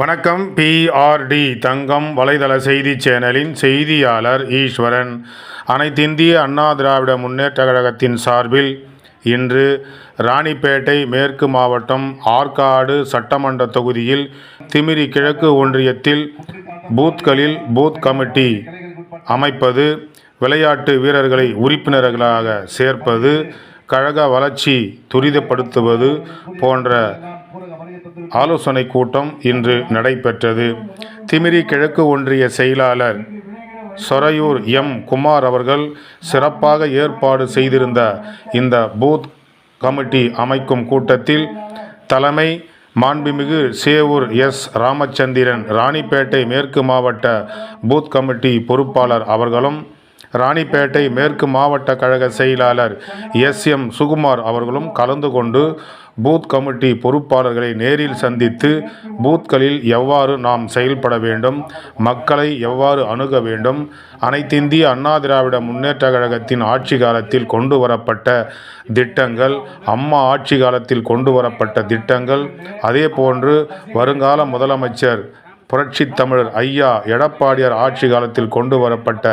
வணக்கம் பிஆர்டி தங்கம் வலைதள செய்தி சேனலின் செய்தியாளர் ஈஸ்வரன். அனைத்திந்திய அண்ணா திராவிட முன்னேற்ற கழகத்தின் சார்பில் இன்று ராணிப்பேட்டை மேற்கு மாவட்டம் ஆற்காடு சட்டமன்ற தொகுதியில் திமிரி கிழக்கு ஒன்றியத்தில் பூத்களில் பூத் கமிட்டி அமைப்பது விளையாட்டு வீரர்களை உறுப்பினர்களாக சேர்ப்பது கழக வளர்ச்சி துரிதப்படுத்துவது போன்ற ஆலோசனை கூட்டம் இன்று நடைபெற்றது. திமிரி கிழக்கு ஒன்றிய செயலாளர் சொரையூர் எம். குமார் அவர்கள் சிறப்பாக ஏற்பாடு செய்திருந்த இந்த பூத் கமிட்டி அமைக்கும் கூட்டத்தில் தலைமை மாண்புமிகு சேவூர் எஸ். ராமச்சந்திரன் ராணிப்பேட்டை மேற்கு மாவட்ட பூத் கமிட்டி பொறுப்பாளர் அவர்களும் ராணிப்பேட்டை மேற்கு மாவட்ட கழக செயலாளர் எஸ். எம். சுகுமார் அவர்களும் கலந்து கொண்டு பூத் கமிட்டி பொறுப்பாளர்களை நேரில் சந்தித்து பூத்களில் எவ்வாறு நாம் செயல்பட வேண்டும் மக்களை எவ்வாறு அணுக வேண்டும் அனைத்திந்திய அண்ணா திராவிட முன்னேற்ற கழகத்தின் ஆட்சி காலத்தில் கொண்டு வரப்பட்ட திட்டங்கள் அம்மா ஆட்சி காலத்தில் கொண்டு வரப்பட்ட திட்டங்கள் அதே போன்று வருங்கால முதலமைச்சர் புரட்சித் தமிழர் ஐயா எடப்பாடியார் ஆட்சி காலத்தில் கொண்டு வரப்பட்ட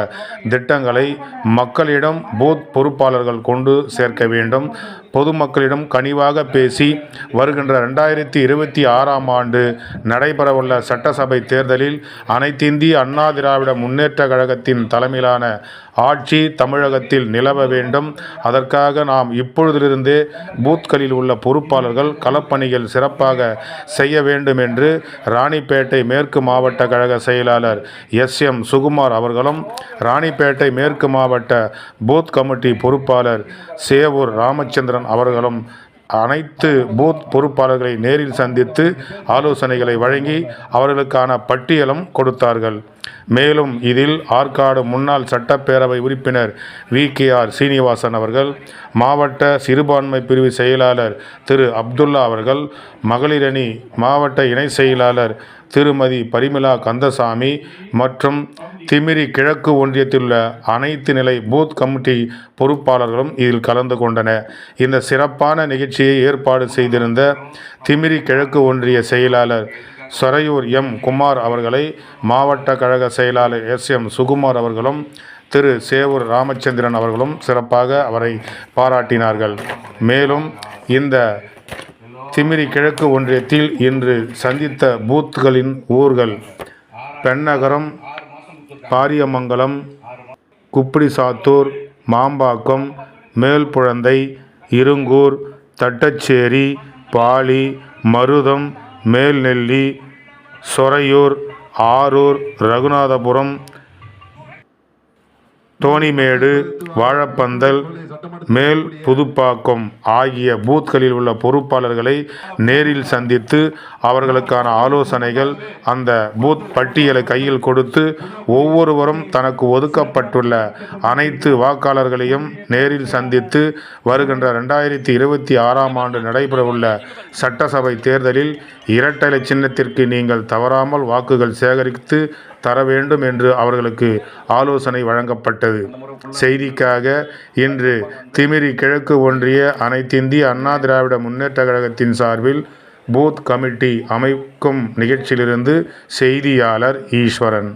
திட்டங்களை மக்களிடம் பூத் பொறுப்பாளர்கள் கொண்டு சேர்க்க வேண்டும். பொதுமக்களிடம் கனிவாக பேசி வருகின்ற ரெண்டாயிரத்தி இருபத்தி ஆறாம் ஆண்டு நடைபெறவுள்ள சட்டசபை தேர்தலில் அனைத்திந்திய அண்ணா திராவிட முன்னேற்ற கழகத்தின் தலைமையிலான ஆட்சி தமிழகத்தில் நிலவ வேண்டும். அதற்காக நாம் இப்பொழுதிலிருந்தே பூத்களில் உள்ள பொறுப்பாளர்கள் களப்பணிகள் சிறப்பாக செய்ய வேண்டும் என்று ராணிப்பேட்டை மேற்கு மாவட்ட கழக செயலாளர் எஸ் எம் சுகுமார் அவர்களும் ராணிப்பேட்டை மேற்கு மாவட்ட பூத் கமிட்டி பொறுப்பாளர் சேவூர் ராமச்சந்திரன் அவர்களும் அனைத்து பூத் பொறுப்பாளர்களை நேரில் சந்தித்து ஆலோசனைகளை வழங்கி அவர்களுக்கான பட்டியலும் கொடுத்தார்கள். மேலும் இதில் ஆற்காடு முன்னாள் சட்டப்பேரவை உறுப்பினர் வி. கே. ஆர். சீனிவாசன் அவர்கள் மாவட்ட சிறுபான்மை பிரிவு செயலாளர் திரு. அப்துல்லா அவர்கள் மகளிரணி மாவட்ட இணை செயலாளர் திருமதி பரிமலா கந்தசாமி மற்றும் திமிரி கிழக்கு ஒன்றியத்தில் உள்ள அனைத்து நிலை பூத் கமிட்டி பொறுப்பாளர்களும் இதில் கலந்து கொண்டனர் இந்த சிறப்பான நிகழ்ச்சியை ஏற்பாடு செய்திருந்த திமிரி கிழக்கு ஒன்றிய செயலாளர் சொரையூர் எம். குமார் அவர்களை மாவட்ட கழக செயலாளர் எஸ். எம். சுகுமார் அவர்களும் திரு. சேவூர் ராமச்சந்திரன் அவர்களும் சிறப்பாக அவரை பாராட்டினார்கள். மேலும் இந்த திமிரி கிழக்கு ஒன்றியத்தில் இன்று சந்தித்த பூத்துகளின் ஊர்கள் பெண்ணகரம் பாரியமங்கலம் குப்படிசாத்தூர் மாம்பாக்கம் மேல்புழந்தை இருங்கூர் தட்டச்சேரி பாலி மருதம் மேல்நெல்லி சொரையூர் ஆரூர் ரகுநாதபுரம் தோணிமேடு வாழப்பந்தல் மேல் புதுப்பாக்கம் ஆகிய பூத்களில் உள்ள பொறுப்பாளர்களை நேரில் சந்தித்து அவர்களுக்கான ஆலோசனைகள் அந்த பூத் பட்டியலை கையில் கொடுத்து ஒவ்வொருவரும் தனக்கு ஒதுக்கப்பட்டுள்ள அனைத்து வாக்காளர்களையும் நேரில் சந்தித்து வருகின்ற ரெண்டாயிரத்தி இருபத்தி ஆறாம் ஆண்டு நடைபெறவுள்ள சட்டசபை தேர்தலில் இரட்டலை சின்னத்திற்கு நீங்கள் தவறாமல் வாக்குகள் சேகரித்து தர வேண்டும் என்று அவர்களுக்கு ஆலோசனை வழங்கப்பட்டது. செய்திக்காக இன்று திமிரி கிழக்கு ஒன்றிய அனைத்திந்திய அண்ணா திராவிட முன்னேற்ற கழகத்தின் சார்பில் பூத் கமிட்டி அமைக்கும் நிகழ்ச்சியிலிருந்து செய்தியாளர் ஈஸ்வரன்.